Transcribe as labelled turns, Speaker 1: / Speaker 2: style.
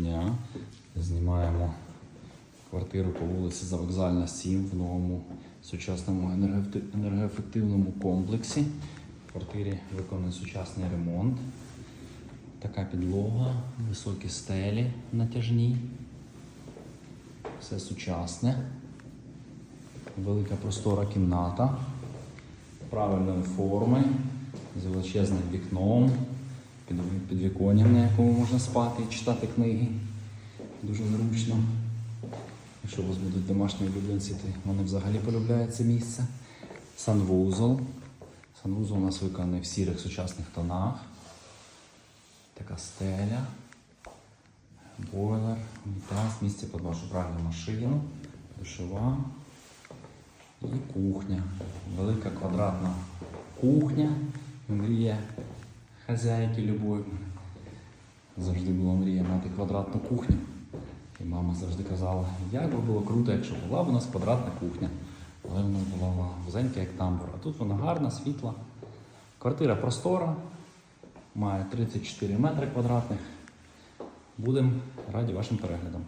Speaker 1: дня. Знімаємо квартиру по вулиці Завокзальна 7 в новому сучасному енергоефективному комплексі. В квартирі виконаний сучасний ремонт. Така підлога, високі стелі натяжні. Все сучасне. Велика простора кімната правильної форми, з величезним вікном, підвіконням, на якому можна спати і читати книги. Дуже зручно. Якщо у вас будуть домашні улюбленці, то вони взагалі полюбляють це місце. Санвузол. Санвузол у нас виконаний в сірих сучасних тонах. Така стеля, бойлер, унітаз, місце під вашу пральну машину, душова і кухня. Велика квадратна кухня. Мрія хазяйки любої. Завжди була мрія мати квадратну кухню. І мама завжди казала, як би було круто, якщо була б у нас квадратна кухня. Але вона була вузенька, як тамбур. А тут вона гарна, світла. Квартира простора, має 34 метри квадратних. Будемо раді вашим переглядам.